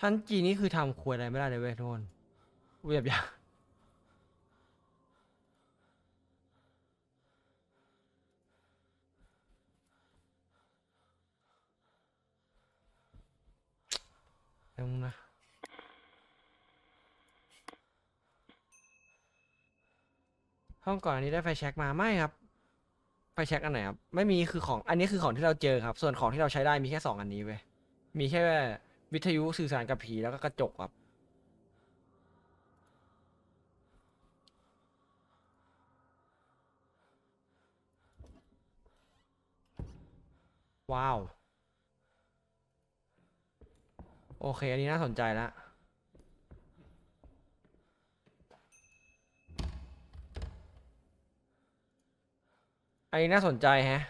ชั้นจีนี่คือทำครัวอะไรไม่ได้เลยเว้ยทุกคนกูแบบอยากเดี๋ยวมึงนะห้องก่อนอันนี้ได้ไฟแช็กมาไม่ครับ ไฟแช็กอันไหนครับ ไม่มีคือของ อันนี้คือของที่เราเจอครับ ส่วนของที่เราใช้ได้มีแค่สองอันนี้เว้ยมีแค่ วิทยุสื่อสารกับผีแล้วก็กระจกครับ ว้าว โอเค อันนี้น่าสนใจแล้วอันนี้น่าสนใจแฮะ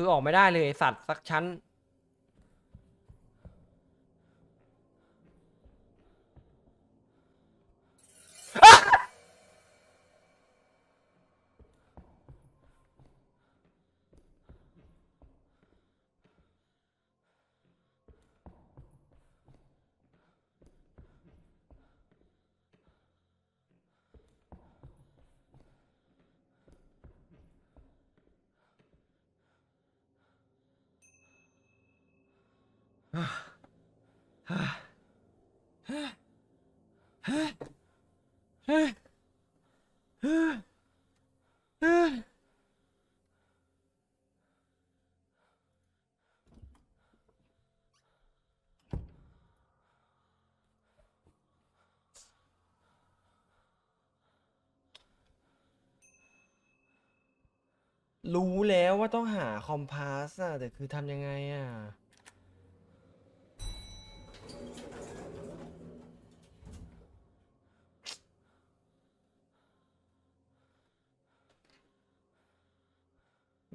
คือออกไม่ได้เลยสัตว์สักชั้น รู้แล้วว่าต้องหาคอมพาสอะแต่คือทำยังไงอะ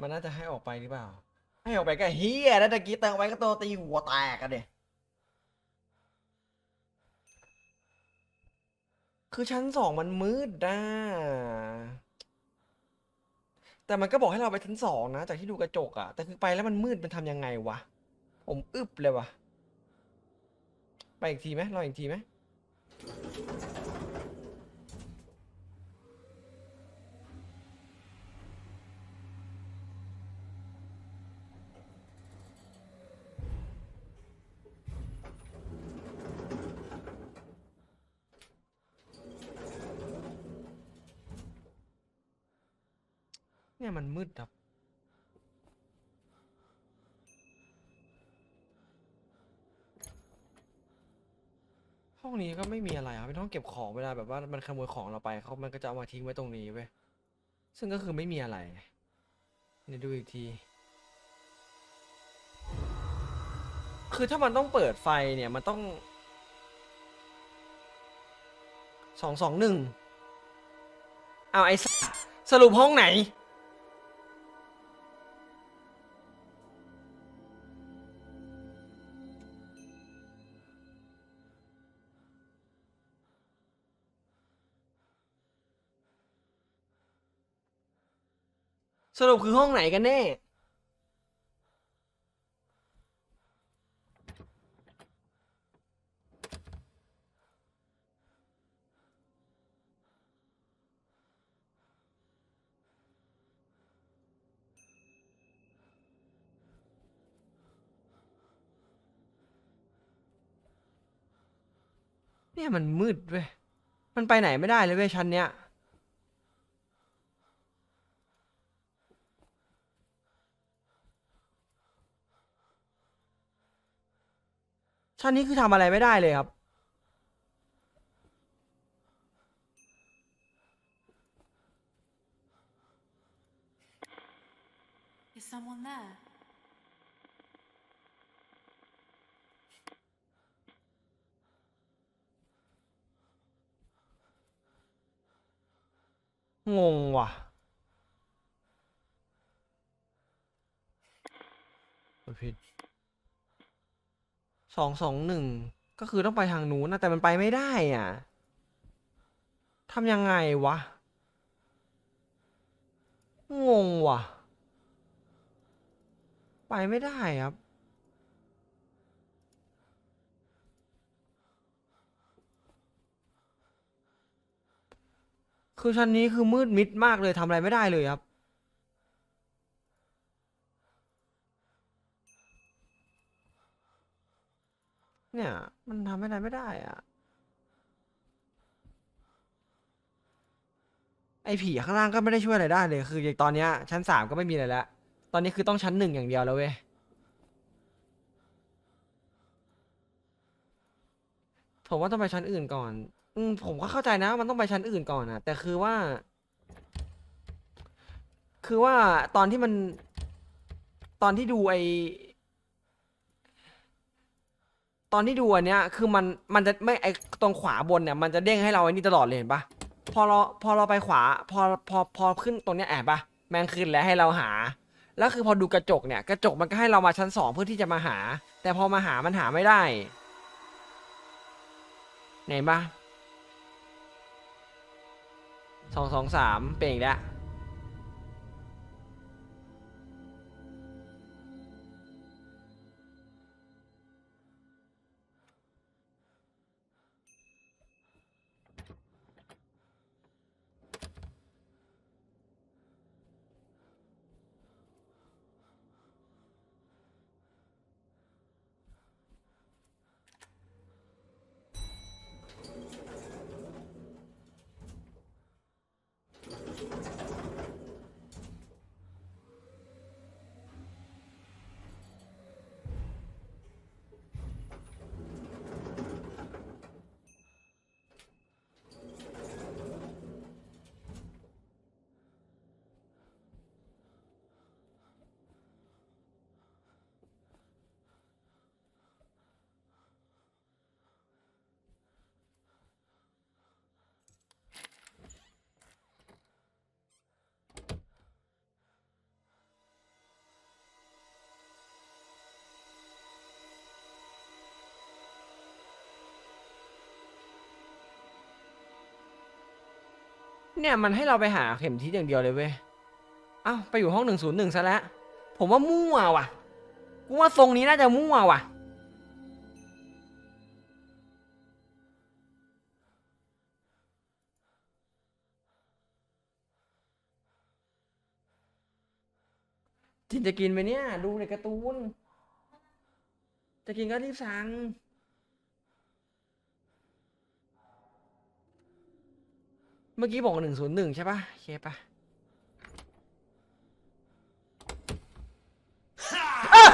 มันน่าจะให้ออกไปหรือเปล่า ให้ออกไปก็เฮียแล้วตะกี้เติมไว้ก็โตตีหัวแตกกันเดยคือชั้นสองมันมืดนะแต่มันก็บอกให้เราไปชั้นสองนะ จากที่ดูกระจกอะแต่คือไปแล้วมันมืดมันทำยังไงวะ ผมอึบเลยวะ ไปอีกทีไหมรออีกทีไหมเนี่ยมันมืดครับ ห้องนี้ก็ไม่มีอะไรครับเป็นห้องเก็บของเวลาแบบว่ามันขโมยของเราไปเขามันก็จะเอามาทิ้งไว้ตรงนี้เว้ยซึ่งก็คือไม่มีอะไรเดี๋ยวดูอีกที คือถ้ามันต้องเปิดไฟเนี่ยมันต้องสองสองหนึ่งเอาไอ้สัสสรุปห้องไหน สรุปคือห้องไหนกันแน่ เนี่ยมันมืดเว้ย มันไปไหนไม่ได้เลยเว้ยชั้นเนี้ย ชั้นนี้คือทำอะไรไม่ได้เลยครับงงว่ะ ผิด สองสองหนึ่งก็คือต้องไปทางนู้นนะแต่มันไปไม่ได้อะทำยังไงวะ งงว่ะ ไปไม่ได้ครับ คือชั้นนี้คือมืดมิดมากเลยทำอะไรไม่ได้เลยครับ เนี่ย มันทำอะไรไม่ได้อะ ไอผีข้างล่างก็ไม่ได้ช่วยอะไรได้เลย คืออย่างตอนเนี้ยชั้นสามก็ไม่มีอะไรแล้ว ตอนนี้คือต้องชั้นหนึ่งอย่างเดียวแล้วเว้ย ผมว่าต้องไปชั้นอื่นก่อน อืมผมก็เข้าใจนะว่ามันต้องไปชั้นอื่นก่อนนะแต่คือว่า คือว่าตอนที่มัน ตอนที่ดูไอ ตอนที่ดูอันเนี้ยคือมันมันจะไม่ไอตรงขวาบนเนี่ยมันจะเด้งให้เราไอ้นี่ตลอดเลยเห็นปะพอเราพอเราไปขวาพอพอพอขึ้นตรงเนี้ยแอบปะแมงขึ้นแล้วให้เราหา แล้วคือพอดูกระจกเนี่ย กระจกมันก็ให้เรามาชั้นสองเพื่อที่จะมาหา แต่พอมาหามันหาไม่ได้ไหนปะสองสองสามเป็นอีกแล้ว เนี่ยมันให้เราไปหาเข็มทิศอย่างเดียวเลยเว้ยเอ้าไปอยู่ห้องหนึ่งศูนย์หนึ่งซะแล้ว ผมว่ามั่วว่ะ กูว่าทรงนี้น่าจะมั่วว่ะ จินจะกินไหมเนี่ย ดูในการ์ตูน จะกินก็รีบสั่ง เมื่อกี้บอกหนึ่งศูนย์หนึ่งใช่ปะโอเคปะอะ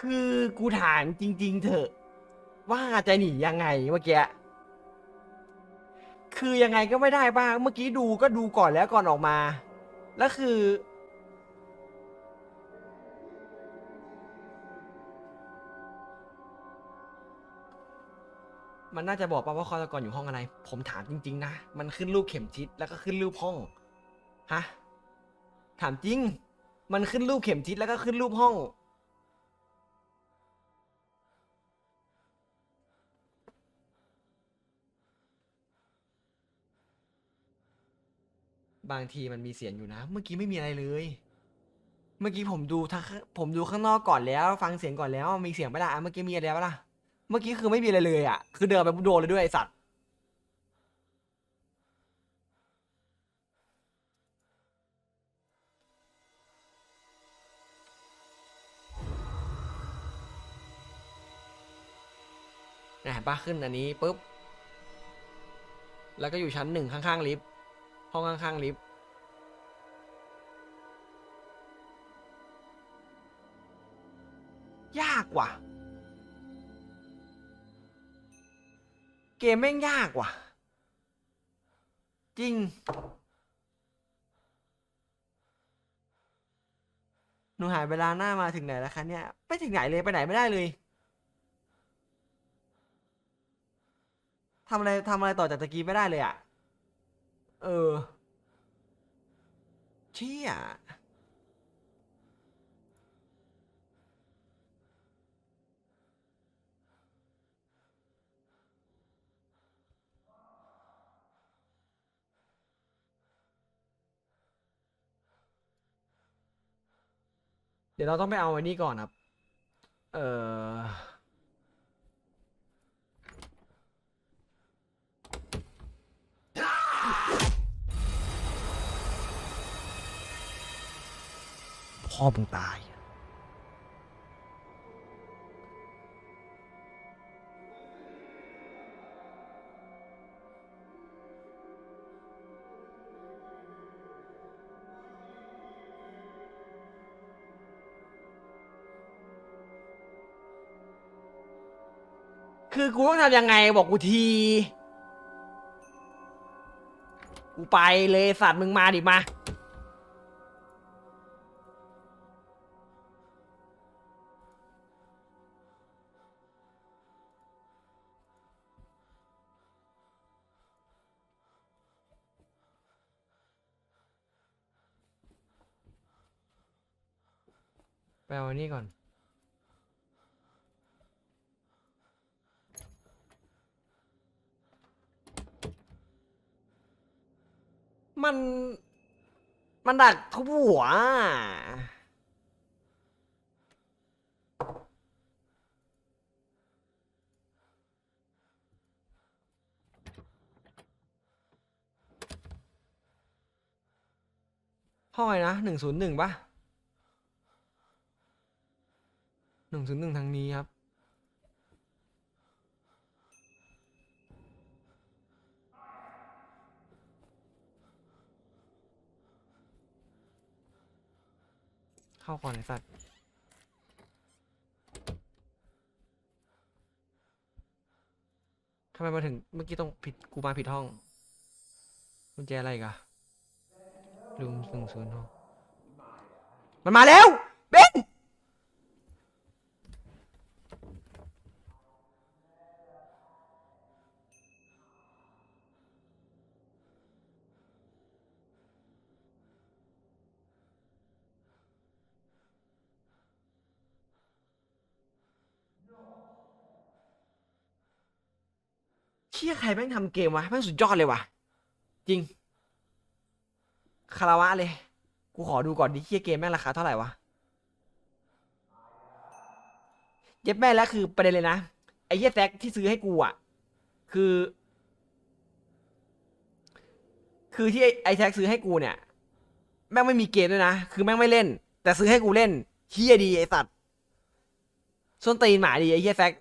คือกูถามจริง ๆ เถอะ ว่าจะหนียังไงเมื่อกี้ คือยังไงก็ไม่ได้บ้าง เมื่อกี้ดูก็ดูก่อนแล้วก่อนออกมา แล้วคือ มันน่าจะบอกป่าว่าฆาตกรอยู่ห้องอะไร ผมถามจริง ๆ นะ มันขึ้นรูปเข็มทิศแล้วก็ขึ้นรูปห้อง ฮะ ถามจริง มันขึ้นรูปเข็มทิศแล้วก็ขึ้นรูปห้อง บางทีมันมีเสียงอยู่นะ เมื่อกี้ไม่มีอะไรเลย เมื่อกี้ผมดูทางข้าผมดูข้างนอกก่อนแล้ว ฟังเสียงก่อนแล้ว มีเสียงปะล่ะ เมื่อกี้มีอะไรปะล่ะ เมื่อกี้คือไม่มีอะไรเลยอะ คือเดินไปปุ๊บโดนเลยด้วยไอสัตว์นี่ยเห็นปะขึ้นอันนี้ปุ๊บ แล้วก็อยู่ชั้นหนึ่งข้างๆลิฟต์ ห้องข้างๆลิฟต์ยากว่ะ เกมแม่งยากว่ะ จริง หนูหายเวลาหน้ามาถึงไหนแล้วคะเนี่ย ไปถึงไหนเลยไปไหนไม่ได้เลยทำอะไรทำอะไรต่อจากตะกี้ไม่ได้เลยอะ่ะ เออ เชี่ย ดี๋ยวเราต้องไปเอาไอ้นี่ก่อนครับ เออพ่อมึงตาย คือกูต้องทำยังไงบอกกูที กูไปเลยสัตว์มึงมาดิมา ไปเอาอันนี้ก่อน มัน มันดักทุบหัว ห้องอะไรนะหนึ่งศูนย์หนึ่งปะหนึ่งศูนย์หนึ่งทางนี้ครับ เข้าก่อนไอ้สัตว์ทำไมมาถึงเมื่อกี้ต้องผิดกูมาผิดห้องกุญแจอะไรกะลืมหนึ่งศูนย์ห้องมันมาแล้วเบนเชี่ยใครแม่งทำเกมวะแม่งสุดยอดเลยวะจริงคาราวะเลย กูขอดูก่อนดิเชี่ยเกมแม่งราคาเท่าไหร่วะเย็บแม่แล้วคือประเด็นเลยนะไอ้เหี้ยแซกที่ซื้อให้กูอะ คือ คือที่ไอ้ไอ้แซกซื้อให้กูเนี่ย แม่งไม่มีเกมด้วยนะ คือแม่งไม่เล่น แต่ซื้อให้กูเล่นเฮียดีไอ้สัตว์ส้นตีนหมาดีไอ้เฮียแซก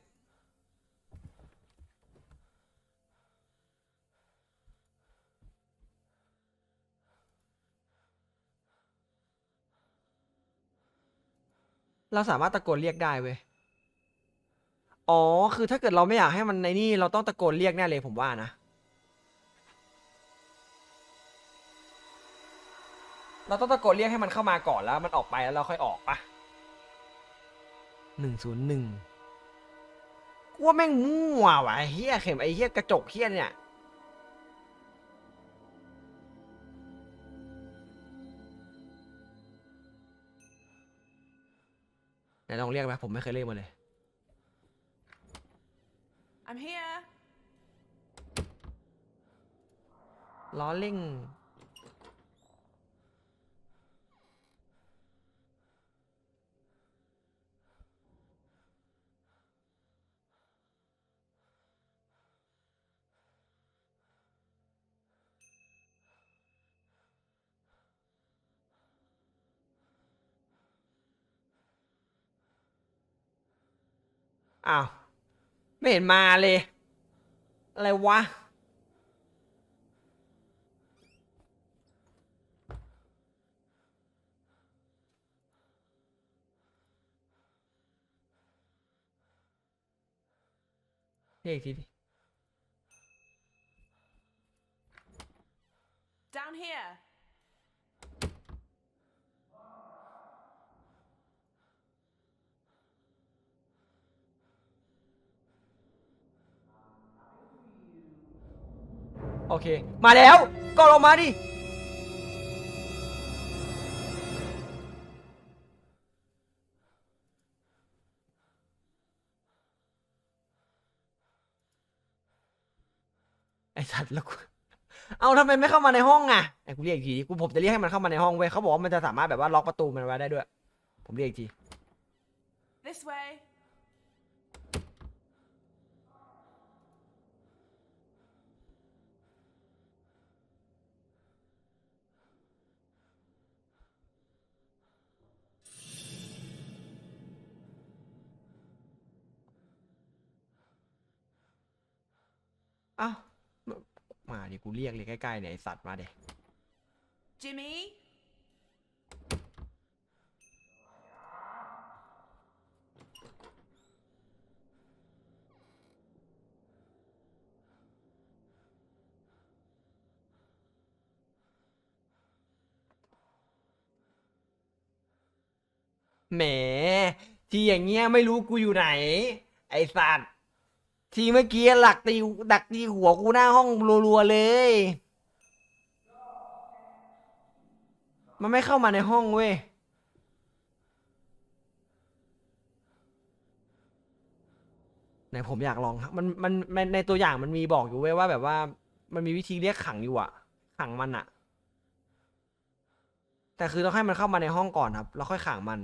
เราสามารถตะโกนเรียกได้เว้ย อ๋อ คือถ้าเกิดเราไม่อยากให้มันในนี่เราต้องตะโกนเรียกแน่เลยผมว่านะ เราต้องตะโกนเรียกให้มันเข้ามาก่อนแล้ว มันออกไปแล้วเราค่อยออกปะหนึ่งศูนย์หนึ่งกูว่าแม่งมั่วว่ะไอเฮียเข็มไอ้เฮียกระจกเฮียเนี่ย ไหนลองเรียกไหมผมไม่เคยเรียกมาเลย I'm here. ล้อเล่ง อ้าว ไม่เห็นมาเลย อะไรวะ เรียกอีกทีดิ Down here. โอเค มาแล้วก็ลงมาดิไอ้สัตว์แล้วกูเอาทำไมไม่เข้ามาในห้องอะไอ้กูเรียกอีกทีดิกูผมจะเรียกให้มันเข้ามาในห้องเว้ยเขาบอกว่ามันจะสามารถแบบว่าล็อกประตูมันไว้ได้ด้วย ผมเรียกอีกที This way. อ้ามามาดิกูเรียกเลยใกล้ๆเนี่ยไอสัตว์มาเด็ Jimmy? แหมทีอย่างเงี้ยไม่รู้กูอยู่ไหน ไอสัตว์ ทีเมื่อกี้หลักตีดักตีหัวกูหน้าห้องรัวๆเลย มันไม่เข้ามาในห้องเว้ยไหนผมอยากลองครับมันมันมันในตัวอย่างมันมีบอกอยู่เว้ยว่าแบบว่า มันมีวิธีเรียกขังอยู่อะขังมันอะแต่คือต้องให้มันเข้ามาในห้องก่อนครับ แล้วค่อยขังมัน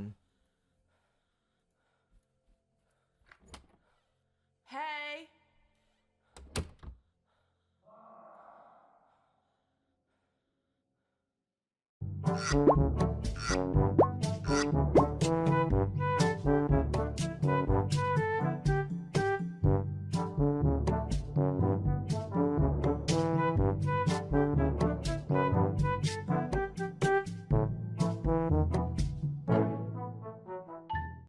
you